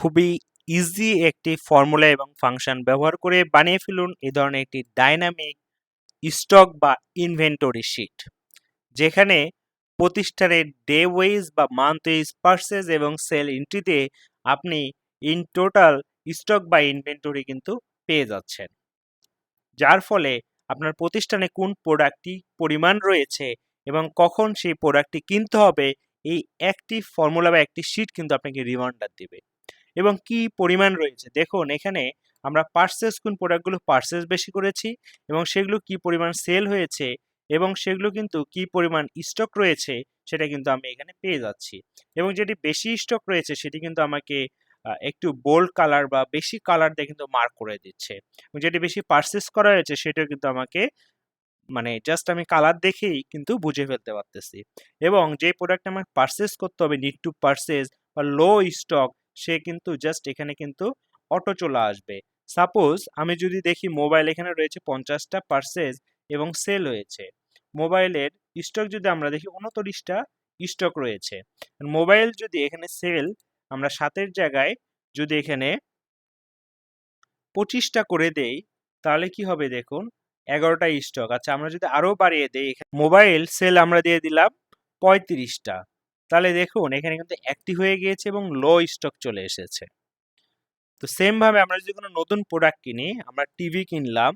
খুবই ইজি একটি ফর্মুলা এবং ফাংশন ব্যবহার করে বানিয়ে ফেলুন এই ধরনের একটি ডাইনামিক স্টক বা ইনভেন্টরি শিট যেখানে প্রতিষ্ঠানের ডে ওয়েজ বা মান্থ ওয়েজ পার্সেস এবং সেল এন্ট্রিতে আপনি ইন টোটাল স্টক বা ইনভেন্টরি কিন্তু পেয়ে যাচ্ছেন। যার ফলে আপনার প্রতিষ্ঠানে কোন প্রোডাক্টটি পরিমাণ রয়েছে এবং কখন সেই প্রোডাক্টটি কিনতে হবে, এই একটি ফর্মুলা বা একটি শিট কিন্তু আপনাকে রিমাইন্ডার দিবে। এবং কি পরিমাণ রয়েছে? দেখুন, এখানে আমরা পার্সেস কোন প্রোডাক্টগুলো পার্সেস বেশি করেছি এবং সেগুলো কি পরিমাণ সেল হয়েছে এবং সেগুলো কিন্তু কি পরিমাণ স্টক রয়েছে সেটা কিন্তু আমি এখানে পেয়ে যাচ্ছি। এবং যেটি বেশি স্টক রয়েছে সেটি কিন্তু আমাকে একটু বোল্ড কালার বা বেশি কালার দিয়ে কিন্তু মার্ক করে দিচ্ছে। এবং যেটি বেশি পার্সেস করা হয়েছে সেটাও কিন্তু আমাকে মানে জাস্ট আমি কালার দেখেই কিন্তু বুঝে ফেলতে পারতেছি। এবং যে প্রোডাক্ট আমার পার্সেস করতে হবে নিড টু পার্সেস বা লো স্টক সে কিন্তু জাস্ট এখানে কিন্তু অটো চলে আসবে। সাপোজ আমি যদি দেখি মোবাইল এখানে রয়েছে পঞ্চাশটা পার্সেস এবং সেল হয়েছে। মোবাইলের স্টক যদি আমরা দেখি উনত্রিশটা স্টক রয়েছে। মোবাইল যদি এখানে সেল আমরা সাতের জায়গায় যদি এখানে পঁচিশটা করে দেই, তাহলে কি হবে দেখুন? এগারোটা স্টক আচ্ছা আমরা যদি আরও বাড়িয়ে দেই মোবাইল সেল আমরা দিয়ে দিলাম পঁয়ত্রিশটা। তাহলে দেখুন, এখানে কিন্তু অ্যাক্টিভ হয়ে গিয়েছে এবং লো স্টক চলে এসেছে। তো সেম ভাবে আমরা যদি কোনো নতুন প্রোডাক্ট কিনি, আমরা টিভি কিনলাম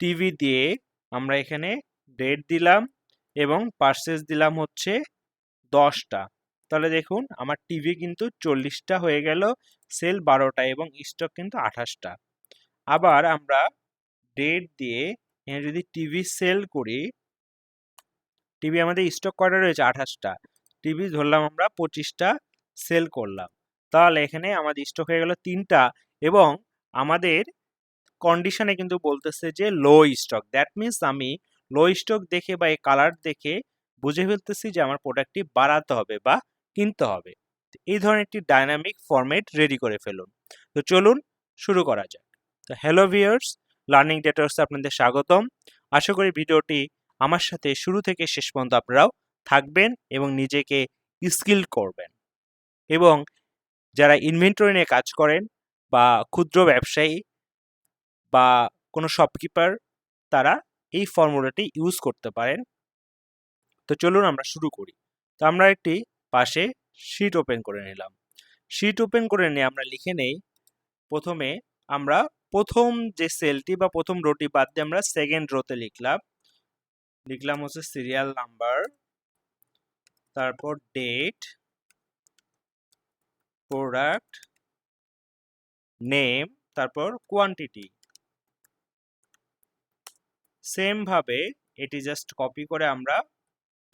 টিভি দিয়ে আমরা এখানে ডেট দিলাম এবং পার্সেস দিলাম হচ্ছে দশটা। তাহলে দেখুন, আমার টিভি কিন্তু চল্লিশটা হয়ে গেল সেল বারোটা এবং স্টক কিন্তু আঠাশটা। আবার আমরা ডেট দিয়ে এখানে যদি টিভি সেল করি টিভি আমাদের স্টক কয়টা রয়েছে আঠাশটা। টিভি ধরলাম আমরা পঁচিশটা সেল করলাম। তাহলে এখানে আমাদের স্টক হয়ে গেল তিনটা এবং আমাদের কন্ডিশনে কিন্তু বলতেছে যে লো স্টক দ্যাট মিন্স আমি লো স্টক দেখে বা এই কালার দেখে বুঝে ফেলতেছি যে আমার প্রোডাক্টটি বাড়াতে হবে বা কিনতে হবে। এই ধরনের একটি ডাইনামিক ফরম্যাট রেডি করে ফেলুন। তো চলুন শুরু করা যাক। তো হ্যালো ভিউয়ার্স লার্নিং ডেটার্সে আপনাদের স্বাগতম। আশা করি ভিডিওটি আমার সাথে শুরু থেকে শেষ পর্যন্ত আপনারাও থাকবেন এবং নিজেকে স্কিল করবেন। এবং যারা ইনভেন্টরি নিয়ে কাজ করেন বা ক্ষুদ্র ব্যবসায়ী বা কোনো শপকিপার তারা এই ফর্মুলাটি ইউজ করতে পারেন। তো চলুন আমরা শুরু করি। তো আমরা একটি পাশে শিট ওপেন করে নিলাম। শিট ওপেন করে নিয়ে আমরা লিখে নেই। প্রথমে আমরা প্রথম যে সেলটি বা প্রথম রোটি বাদ দিয়ে আমরা সেকেন্ড রোতে লিখলাম। লিখলাম হচ্ছে সিরিয়াল নাম্বার তারপর ডেট প্রোডাক্ট নেম তারপর কোয়ান্টিটি সেম ভাবে এটি জাস্ট কপি করে আমরা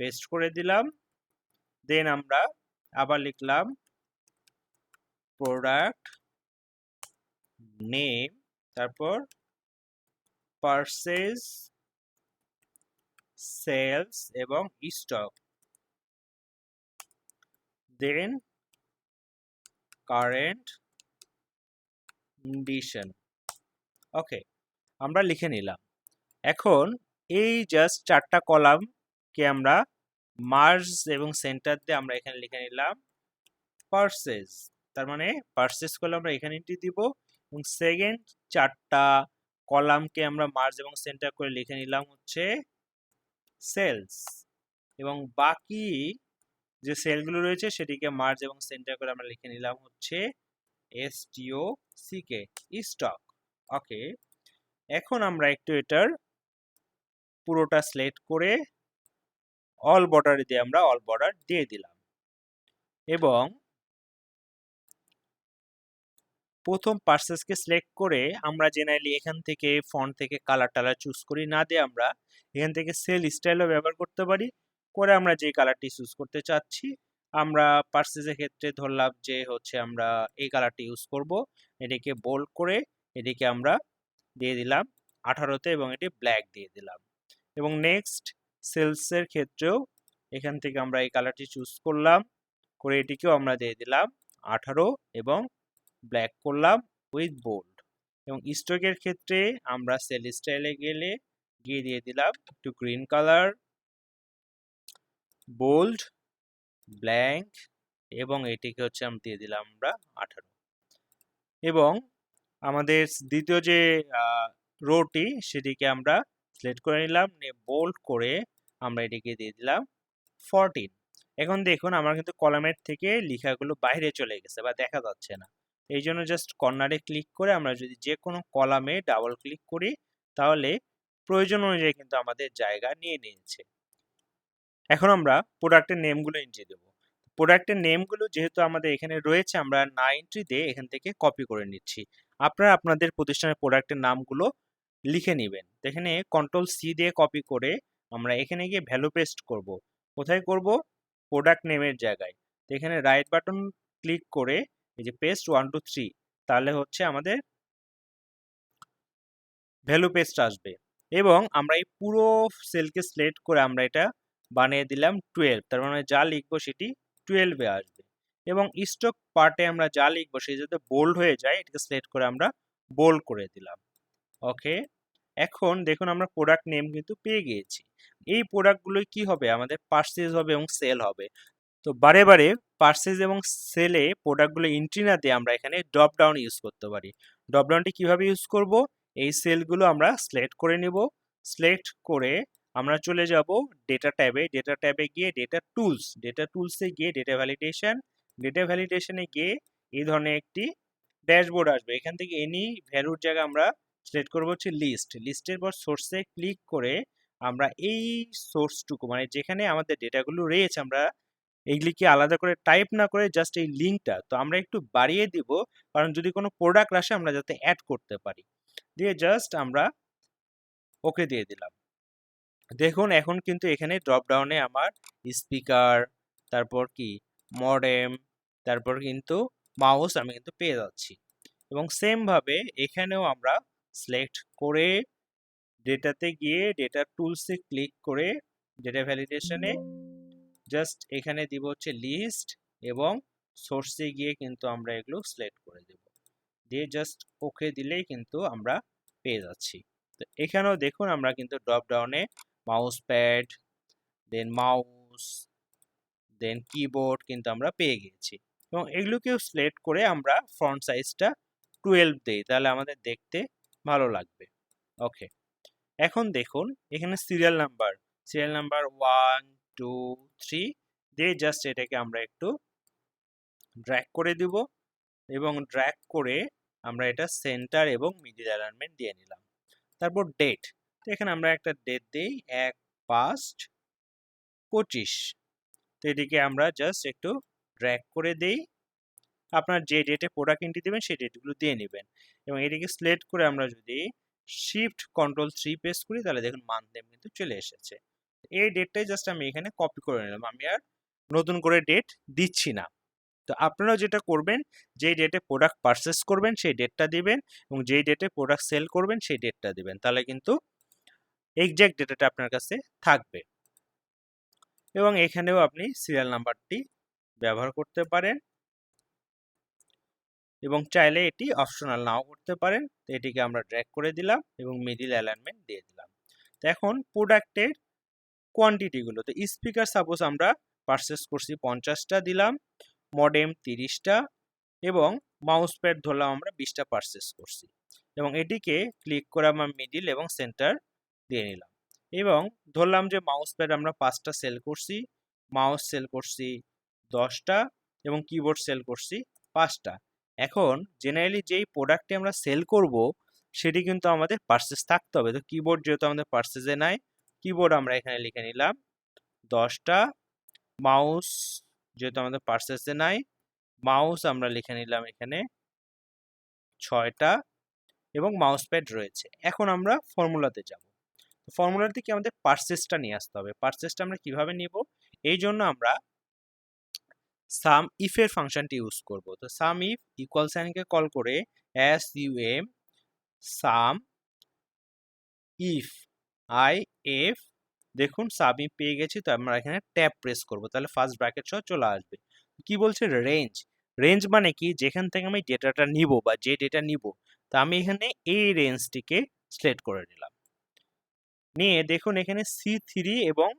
পেস্ট করে দিলাম দেন আমরা আবার লিখলাম প্রোডাক্ট নেম তারপর পারচেজ সেলস এবং stock then current condition okay আমরা লিখে নিলাম। এখন এই জাস্ট চারটা কলামকে আমরা মার্জ এবং সেন্টার দিয়ে আমরা এখানে লিখে নিলাম। পার্সেস তার মানে পার্সেস করলে আমরা এখানে এন্ট্রি দিব এবং সেকেন্ড চারটা কলামকে আমরা মার্জ এবং সেন্টার করে লিখে নিলাম হচ্ছে সেলস এবং বাকি যে সেলগুলো রয়েছে সেটিকে মার্জ এবং সেন্টার করে আমরা লিখে নিলাম হচ্ছে এস টিও সিকে স্টক ওকে এখন আমরা একটু এটার পুরোটা সিলেক্ট করে অল বর্ডার দিয়ে আমরা অল বর্ডার দিয়ে দিলাম। এবং প্রথম পার্সেসকে সিলেক্ট করে আমরা জেনারেলি এখান থেকে ফন্ট থেকে কালার টালার চুজ করি। না দিয়ে আমরা এখান থেকে সেল স্টাইলও ব্যবহার করতে পারি। করে আমরা যে কালারটি চুজ করতে চাচ্ছি, আমরা পার্সেসের ক্ষেত্রে ধরলাম যে হচ্ছে আমরা এই কালারটি ইউজ করব। এটিকে বোল্ড করে এটিকে আমরা দিয়ে দিলাম আঠারোতে এবং এটি ব্ল্যাক দিয়ে দিলাম। এবং নেক্সট সেলসের ক্ষেত্রেও এখান থেকে আমরা এই কালারটি চুজ করলাম, করে এটিকেও আমরা দিয়ে দিলাম আঠারো এবং ব্ল্যাক করলাম উইথ বোল্ড এবং স্টকের ক্ষেত্রে আমরা সেল স্টাইলে গেলে গিয়ে দিয়ে দিলাম একটু গ্রিন কালার বোল্ড ব্ল্যাঙ্ক এবং এটিকে হচ্ছে আমরা দিয়ে দিলাম আমরা আঠারো। এবং আমাদের দ্বিতীয় যে রোটি সেটিকে আমরা সিলেক্ট করে নিলাম, নিয়ে বোল্ড করে আমরা এটিকে দিয়ে দিলাম ফরটিন এখন দেখুন আমার কিন্তু কলামের থেকে লেখাগুলো বাইরে চলে গেছে বা দেখা যাচ্ছে না। এই জন্য জাস্ট কর্নারে ক্লিক করে আমরা যদি যে কোনো কলামে ডাবল ক্লিক করি, তাহলে প্রয়োজন অনুযায়ী কিন্তু আমাদের জায়গা নিয়ে নিয়েছে। এখন আমরা প্রোডাক্টের নেমগুলো এন্ট্রি দেবো। প্রোডাক্টের নেমগুলো যেহেতু আমাদের এখানে রয়েছে, আমরা না এন্ট্রি দিয়ে এখান থেকে কপি করে নিচ্ছি। আপনারা আপনাদের প্রতিষ্ঠানের প্রোডাক্টের নামগুলো লিখে নেবেন। এখানে কন্ট্রোল সি দিয়ে কপি করে আমরা এখানে গিয়ে ভ্যালু পেস্ট করব। কোথায় করব? প্রোডাক্ট নেমের জায়গায়। তো এখানে রাইট বাটন ক্লিক করে এই যে পেস্ট ওয়ান টু থ্রি তাহলে হচ্ছে আমাদের ভ্যালু পেস্ট আসবে। এবং আমরা এই পুরো সেলকে সিলেক্ট করে আমরা এটা বানিয়ে দিলাম টুয়েলভ তার মানে যা লিখব সেটি টুয়েলভে আসবে। এবং স্টক পার্টে আমরা যা লিখব সেই যাতে বোল্ড হয়ে যায়, এটাকে সিলেক্ট করে আমরা বোল্ড করে দিলাম। ওকে এখন দেখুন আমরা প্রোডাক্ট নেম কিন্তু পেয়ে গিয়েছি। এই প্রোডাক্টগুলোই কি হবে? আমাদের পার্সেজ হবে এবং সেল হবে। তো বারে বারে পার্সেজ এবং সেলে প্রোডাক্টগুলো এন্ট্রি না দিয়ে আমরা এখানে ড্রপ ডাউন ইউজ করতে পারি। ড্রপ ডাউনটি কীভাবে ইউজ করব? এই সেলগুলো আমরা সিলেক্ট করে নেব। সিলেক্ট করে আমরা চলে যাব ডেটা ট্যাবে ডেটা ট্যাবে গিয়ে ডেটা টুলস ডেটা টুলসে গিয়ে ডেটা ভ্যালিডেশন ডেটা ভ্যালিডেশনে গিয়ে এই ধরনের একটি ড্যাশবোর্ড আসবে। এখান থেকে এনি ভ্যালুর জায়গায় আমরা সিলেক্ট করব হচ্ছে লিস্ট লিস্টের পর সোর্সে ক্লিক করে আমরা এই সোর্সটুকু মানে যেখানে আমাদের ডেটাগুলো রয়েছে, আমরা এইগুলিকে আলাদা করে টাইপ না করে জাস্ট এই লিঙ্কটা তো আমরা একটু বাড়িয়ে দিব। কারণ যদি কোনো প্রোডাক্ট আসে, আমরা যাতে অ্যাড করতে পারি। দিয়ে জাস্ট আমরা ওকে দিয়ে দিলাম। দেখুন, এখন কিন্তু এখানে ড্রপ ডাউনে আমার স্পিকার তারপর কি? মডেম তারপর কিন্তু মাউস আমি কিন্তু পেয়ে যাচ্ছি। এবং সেমভাবে এখানেও আমরা সিলেক্ট করে ডেটাতে গিয়ে ডেটা টুলসে ক্লিক করে ডেটা ভ্যালিডেশনে জাস্ট এখানে দিব হচ্ছে লিস্ট এবং সোর্সে গিয়ে কিন্তু আমরা এগুলো সিলেক্ট করে দেব। দিয়ে জাস্ট ওকে দিলেই কিন্তু আমরা পেয়ে যাচ্ছি। তো এখানেও দেখুন, আমরা কিন্তু ড্রপ ডাউনে mouse pad then mouse then keyboard কিন্তু আমরা পেয়ে গিয়েছি এবং এগুলোকেও সিলেক্ট করে আমরা ফ্রন্ট সাইজটা টুয়েলভ দেই, তাহলে আমাদের দেখতে ভালো লাগবে। ওকে এখন দেখুন, এখানে serial number serial number one two three দিয়ে জাস্ট এটাকে আমরা একটু ড্র্যাক করে দিব এবং ড্র্যাক করে আমরা এটা সেন্টার এবং মিডিল অ্যালাইনমেন্ট দিয়ে নিলাম। তারপর ডেট এখানে আমরা একটা ডেট দিই, এক পাঁচ পঁচিশ। তো এদিকে আমরা জাস্ট একটু ড্র্যাক করে দেই। আপনার যে ডেটে প্রোডাক্ট এন্ট্রি দেবেন, সেই ডেটগুলো দিয়ে নেবেন। এবং এটিকে সিলেক্ট করে আমরা যদি শিফট কন্ট্রোল থ্রি প্রেস করি, তাহলে দেখুন মান্থ নেম কিন্তু চলে এসেছে। এই ডেটটাই জাস্ট আমি এখানে কপি করে নিলাম। আমি আর নতুন করে ডেট দিচ্ছি না। তো আপনারাও যেটা করবেন, যেই ডেটে প্রোডাক্ট পারচেস করবেন, সেই ডেটটা দিবেন এবং যেই ডেটে প্রোডাক্ট সেল করবেন, সেই ডেটটা দিবেন। তাহলে কিন্তু এক্স্যাক্ট ডেটাটা আপনার কাছে থাকবে। এবং এখানেও আপনি সিরিয়াল নাম্বারটি ব্যবহার করতে পারেন। এবং চাইলে এটি অপশনাল নাও করতে পারেন। তো এটিকে আমরা ড্র্যাগ করে দিলাম এবং মিডিল অ্যালাইনমেন্ট দিয়ে দিলাম। তো এখন প্রোডাক্টের কোয়ান্টিটিগুলো তো স্পিকার সাপোজ আমরা পারচেস করছি পঞ্চাশটা দিলাম মডেম তিরিশটা এবং মাউস প্যাড ধরলাম আমরা বিশটা পারচেস করছি। এবং এটিকে ক্লিক করে আমার মিডিল এবং সেন্টার দিয়ে নিলাম। এবং ধরলাম যে মাউস প্যাড আমরা পাঁচটা সেল করছি। মাউস সেল করছি দশটা এবং কিবোর্ড সেল করছি পাঁচটা। এখন জেনারেলি যেই প্রোডাক্টটি আমরা সেল করব, সেটি কিন্তু আমাদের পার্সেস থাকতে হবে। তো কিবোর্ড যেহেতু আমাদের পার্সেসে নাই কিবোর্ড আমরা এখানে লিখে নিলাম দশটা মাউস যেহেতু আমাদের পার্সেসে নাই মাউস আমরা লিখে নিলাম এখানে ছয়টা এবং মাউস প্যাড রয়েছে। এখন আমরা ফর্মুলাতে যাব। ফর্মুলার দিকে আমাদের পার্সেসটা নিয়ে আসতে হবে। পার্সেসটা আমরা কীভাবে নিব? এই জন্য আমরা সাম ইফের ফাংশনটি ইউজ করব। তো সাম ইফ ইকুয়াল সাইনকে কল করে S U M sum if I F দেখুন সাম ইফ পেয়ে গেছি, তো আমরা এখানে ট্যাপ প্রেস করব। তাহলে ফার্স্ট ব্র্যাকেট সহ চলে আসবে। কি বলছে? রেঞ্জ রেঞ্জ মানে কি? যেখান থেকে আমি ডেটাটা নিব বা যে ডেটা নিব, তা আমি এখানে এই রেঞ্জটিকে সিলেক্ট করে নিলাম। নিয়ে দেখুন এখানে সি থ্রি এবং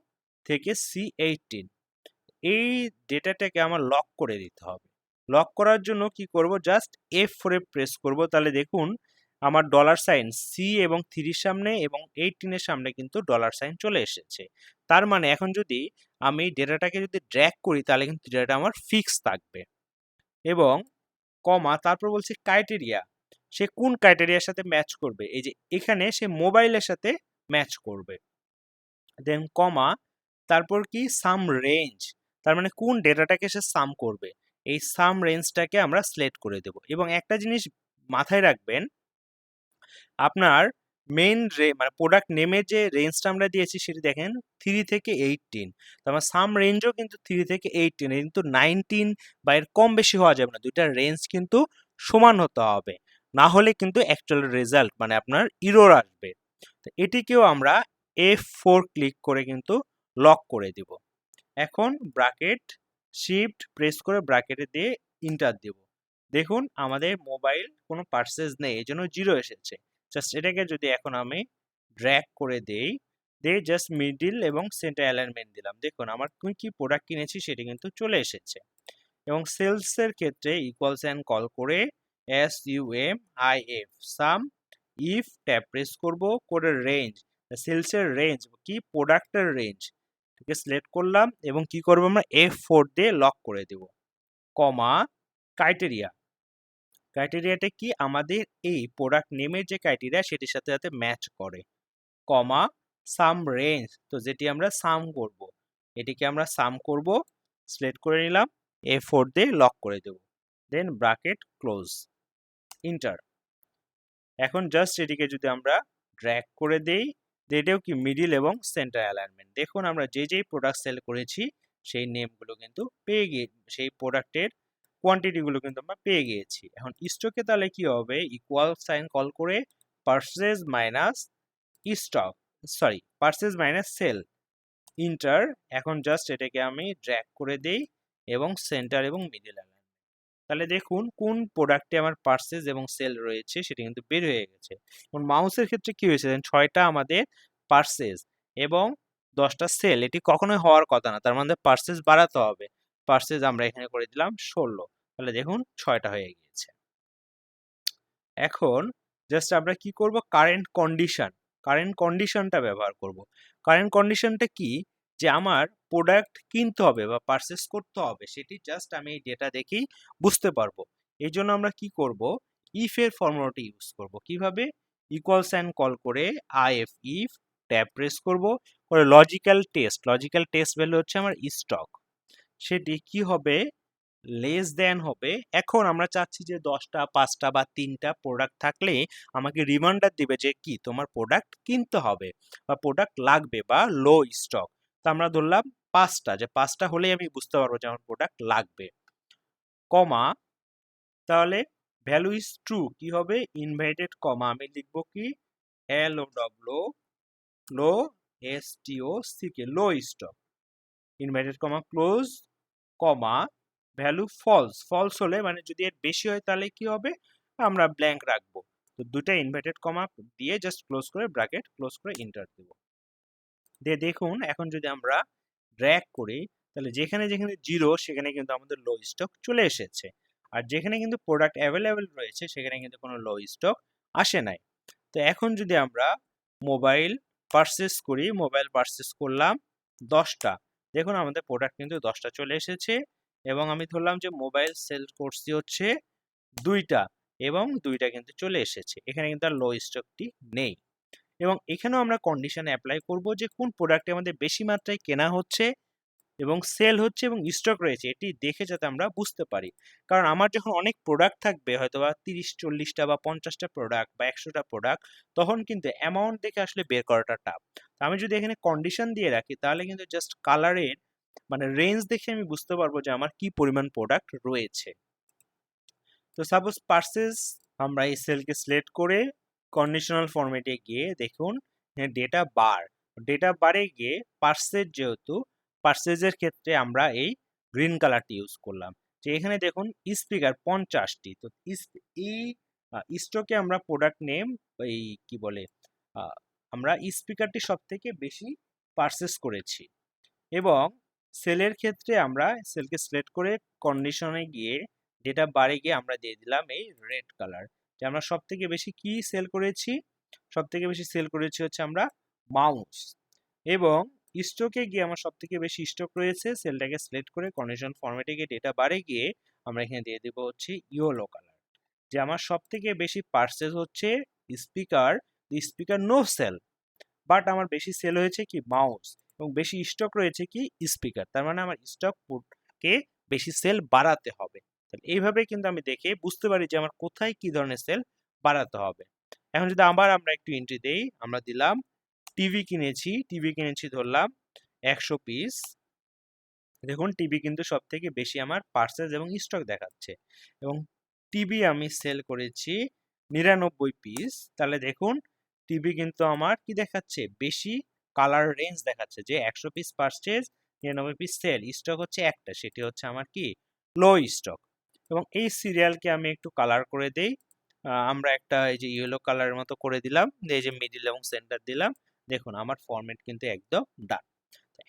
থেকে সি এইটিন এই ডেটাটাকে আমার লক করে দিতে হবে। লক করার জন্য কি করব? জাস্ট এফ ফোরে প্রেস করব। তাহলে দেখুন আমার ডলার সাইন সি এবং থ্রির সামনে এবং এইটিনের সামনে কিন্তু ডলার সাইন চলে এসেছে। তার মানে এখন যদি আমি ডেটাটাকে যদি ড্র্যাগ করি, তাহলে কিন্তু ডেটাটা আমার ফিক্স থাকবে। এবং কমা তারপর বলছি ক্রাইটেরিয়া সে কোন ক্রাইটেরিয়ার সাথে ম্যাচ করবে? এই যে এখানে সে মোবাইলের সাথে ম্যাচ করবে। দেন কমা তারপর কি? সাম রেঞ্জ তার মানে কোন ডেটাটাকে সে সাম করবে? এই সাম রেঞ্জটাকে আমরা সিলেক্ট করে দেব। এবং একটা জিনিস মাথায় রাখবেন, আপনার মেইন রে মানে প্রোডাক্ট নেমের যে রেঞ্জটা আমরা দিয়েছি সেটি দেখেন থ্রি থেকে এইটিন তার সাম রেঞ্জও কিন্তু থ্রি থেকে এইটিন কিন্তু নাইনটিন বা এর কম বেশি হওয়া যাবে না। দুইটার রেঞ্জ কিন্তু সমান হতে হবে। না হলে কিন্তু অ্যাকচুয়াল রেজাল্ট মানে আপনার ইরোর আসবে। এটিকেও আমরা এফ ফোর ক্লিক করে কিন্তু লক করে দিব। এখন ব্রাকেট শিফট প্রেস করে ব্রাকেটে দিয়ে ইন্টার দেব। দেখুন, আমাদের মোবাইল কোনো পার্সেস নেই, এই জন্য জিরো এসেছে। জাস্ট এটাকে যদি এখন আমি ড্র্যাক করে দেই, দিয়ে জাস্ট মিডিল এবং সেন্টার অ্যালাইনমেন্ট দিলাম। দেখুন, আমার কি কি প্রোডাক্ট কিনেছি সেটি কিন্তু চলে এসেছে। এবং সেলসের ক্ষেত্রে ইকুয়ালস অ্যান্ড কল করে S U M I F sum if tab press করব করে রেঞ্জ সেলসের রেঞ্জ কি প্রোডাক্টের রেঞ্জ থেকে সিলেক্ট করলাম এবং কি করব আমরা? এফ ফোর দিয়ে লক করে দেব কমা ক্রাইটেরিয়া ক্রাইটেরিয়াটা কি? আমাদের এই প্রোডাক্ট নেমের যে ক্রাইটেরিয়া সেটির সাথে সাথে ম্যাচ করে কমা সাম রেঞ্জ তো যেটি আমরা সাম করব, এটিকে আমরা সাম করব সিলেক্ট করে নিলাম এ ফোর দিয়ে লক করে দেব দেন ব্রাকেট ক্লোজ ইন্টার এখন জাস্ট এটিকে যদি আমরা ড্র্যাগ করে দেই এটাও কি মিডিল এবং সেন্টার অ্যালাইনমেন্ট দেখুন আমরা যে যেই প্রোডাক্ট সেল করেছি, সেই নেমগুলো কিন্তু পেয়ে গিয়ে, সেই প্রোডাক্টের কোয়ান্টিটিগুলো কিন্তু আমরা পেয়ে গিয়েছি। এখন স্টকে তাহলে কি হবে? ইকুয়াল সাইন কল করে purchase minus stock sorry purchase minus sell enter এখন জাস্ট এটাকে আমি ড্র্যাগ করে দেই এবং সেন্টার এবং মিডিল তাহলে দেখুন কোন প্রোডাক্টে আমার পার্সেস এবং সেল রয়েছে সেটা কিন্তু বের হয়ে গেছে। এবং মাউসের ক্ষেত্রে কি হয়েছে ছয়টা আমাদের পার্সেস এবং দশটা সেল এটি কখনোই হওয়ার কথা না, তার মধ্যে পার্সেস বাড়াতে হবে। পার্সেস আমরা এখানে করে দিলাম ষোলো, তাহলে দেখুন ছয়টা হয়ে গিয়েছে। এখন জাস্ট আমরা কি করব? কারেন্ট কন্ডিশন কারেন্ট কন্ডিশনটা ব্যবহার করব। কারেন্ট কন্ডিশনটা কি? যে আমার প্রোডাক্ট কিনতে হবে বা পারচেস করতে হবে, সেটি জাস্ট আমি এই ডেটা দেখেই বুঝতে পারব। এই জন্য আমরা কি করব? ইফ এর ফর্মুলাটি ইউজ করব। কীভাবে? ইকুয়াল সাইন কল করে I F if tab press করব। করে logical test logical test value হচ্ছে আমার স্টক সেটি কি হবে? লেস দেন হবে। এখন আমরা চাচ্ছি যে দশটা, পাঁচটা বা তিনটা প্রোডাক্ট থাকলে আমাকে রিমাইন্ডার দিবে যে কি? তোমার প্রোডাক্ট কিনতে হবে বা প্রোডাক্ট লাগবে বা লো স্টক তো আমরা ধরলাম পাঁচটা, যে পাঁচটা হলেই আমি বুঝতে পারব যে আমার প্রোডাক্ট লাগবে। কমা, তাহলে ভ্যালু ইজ ট্রু কি হবে? ইনভাইটেড কমা আমি লিখব কি? L O W low S T O C K low stock inverted comma close comma value false false হলে মানে যদি এর বেশি হয় তাহলে কি হবে? আমরা ব্ল্যাঙ্ক রাখব। তো দুটা ইনভার্টেড কমা দিয়ে জাস্ট ক্লোজ করে ব্র্যাকেট ক্লোজ করে ইন্টার দেব। দিয়ে দেখুন এখন যদি আমরা ড্র্যাগ করি, তাহলে যেখানে যেখানে জিরো সেখানে কিন্তু আমাদের লো স্টক চলে এসেছে। আর যেখানে কিন্তু প্রোডাক্ট অ্যাভেলেবেল রয়েছে, সেখানে কিন্তু কোনো লো স্টক আসে নাই। তো এখন যদি আমরা মোবাইল পারচেস করি মোবাইল পারচেস করলাম দশটা, দেখুন আমাদের প্রোডাক্ট কিন্তু দশটা চলে এসেছে এবং আমি ধরলাম যে মোবাইল সেল করছি হচ্ছে দুইটা এবং দুইটা কিন্তু চলে এসেছে। এখানে কিন্তু আর লো স্টকটি নেই। এবং এখানেও আমরা কন্ডিশন অ্যাপ্লাই করব যে কোন প্রোডাক্টে আমাদের বেশি মাত্রায় কেনা হচ্ছে এবং সেল হচ্ছে এবং স্টক রয়েছে। এটি দেখে যাতে আমরা বুঝতে পারি। কারণ আমার যখন অনেক প্রোডাক্ট থাকবে হয়তো বা তিরিশ, চল্লিশটা বা পঞ্চাশটা প্রোডাক্ট বা একশোটা প্রোডাক্ট তখন কিন্তু অ্যামাউন্ট দেখে আসলে বের করাটা টাফ আমি যদি এখানে কন্ডিশন দিয়ে রাখি, তাহলে কিন্তু জাস্ট কালারের মানে রেঞ্জ দেখে আমি বুঝতে পারব যে আমার কি পরিমাণ প্রোডাক্ট রয়েছে। তো সাপোজ পার্সেস আমরা এই সেলকে সিলেক্ট করে কন্ডিশনাল ফরম্যাটে গিয়ে দেখুন ডেটা বার ডেটা বারে গিয়ে পার্সেজ যেহেতু পার্সেজের ক্ষেত্রে আমরা এই গ্রিন কালারটি ইউজ করলাম। যে এখানে দেখুন স্পিকার পঞ্চাশটি, তো এই স্টকে আমরা প্রোডাক্ট নেম এই কি বলে আমরা স্পিকারটি সব থেকে বেশি পারচেস করেছি। এবং সেলের ক্ষেত্রে আমরা সেলকে সিলেক্ট করে কন্ডিশনে গিয়ে ডেটা বারে গিয়ে আমরা দিয়ে দিলাম এই রেড কালার যে আমরা সব থেকে বেশি কি সেল করেছি? সব থেকে বেশি সেল করেছি হচ্ছে আমরা মাউস এবং স্টকে গিয়ে আমার সব থেকে বেশি স্টক রয়েছে। সেলটাকে সিলেক্ট করে কন্ডিশন ফরম্যাটে গিয়ে ডেটা বারে গিয়ে আমরা এখানে দিয়ে দেবো হচ্ছে ইয়েলো কালার যে আমার সব থেকে বেশি পার্সেস হচ্ছে speaker speaker no sell but আমার বেশি সেল হয়েছে কি মাউস এবং বেশি স্টক রয়েছে কি স্পিকার তার মানে আমার স্টক কে বেশি সেল বাড়াতে হবে। তাহলে এইভাবে কিন্তু আমি দেখে বুঝতে পারি যে আমার কোথায় কি ধরনের সেল বাড়াতে হবে। এখন যদি আবার আমরা একটু এন্ট্রি দেই, আমরা দিলাম টিভি কিনেছি টিভি কিনেছি ধরলাম একশো পিস দেখুন টিভি কিন্তু সব থেকে বেশি আমার পার্সেস এবং স্টক দেখাচ্ছে। এবং টিভি আমি সেল করেছি নিরানব্বই পিস তাহলে দেখুন টিভি কিন্তু আমার কি দেখাচ্ছে? বেশি কালার রেঞ্জ দেখাচ্ছে যে একশো পিস পার্সেস নিরানব্বই পিস সেল স্টক হচ্ছে একটা, সেটি হচ্ছে আমার কি? লো স্টক এবং এই সিরিয়ালকে আমি একটু কালার করে দেই। আমরা একটা এই যে ইয়েলো কালারের মতো করে দিলাম এই যে মিডিল এবং সেন্টার দিলাম। দেখুন, আমার ফরম্যাট কিন্তু একদম ডান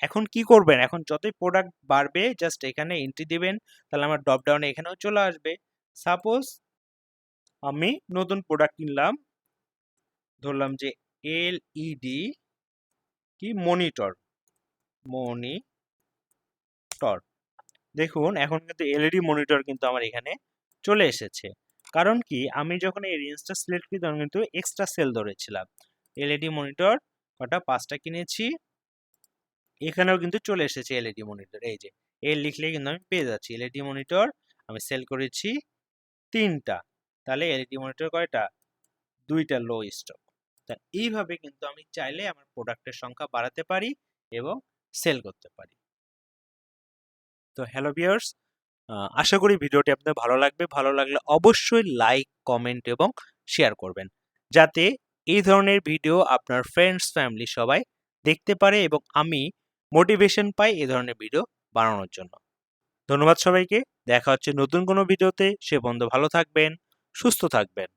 এখন কি করবেন? এখন যতই প্রোডাক্ট বাড়বে জাস্ট এখানে এন্ট্রি দিবেন, তাহলে আমার ড্রপ ডাউনে এখানেও চলে আসবে। সাপোজ আমি নতুন প্রোডাক্ট কিনলাম, ধরলাম যে এলইডি কি? মনিটর মনিটর দেখুন, এখন কিন্তু এলইডি মনিটর কিন্তু আমার এখানে চলে এসেছে। কারণ কি? আমি যখন এই রেঞ্জটা সিলেক্ট করি, তখন কিন্তু এক্সট্রা সেল ধরেছিলাম। এলইডি মনিটর ওটা পাঁচটা কিনেছি। এখানেও কিন্তু চলে এসেছে এলইডি মনিটর এই যে এল লিখলে কিন্তু আমি পেয়ে যাচ্ছি। এলইডি মনিটর আমি সেল করেছি তিনটা। তাহলে এলইডি মনিটর কয়টা? দুইটা লো স্টক তা এইভাবে কিন্তু আমি চাইলে আমার প্রোডাক্টের সংখ্যা বাড়াতে পারি এবং সেল করতে পারি। তো হ্যালো ভিউয়ার্স আশা করি ভিডিওটি আপনাদের ভালো লাগবে। ভালো লাগলে অবশ্যই লাইক কমেন্ট এবং শেয়ার করবেন। যাতে এই ধরনের ভিডিও আপনার ফ্রেন্ডস ফ্যামিলি সবাই দেখতে পারে এবং আমি মোটিভেশন পাই এই ধরনের ভিডিও বানানোর জন্য। ধন্যবাদ সবাইকে। দেখা হচ্ছে নতুন কোনো ভিডিওতে সে বন্ধু ভালো থাকবেন, সুস্থ থাকবেন।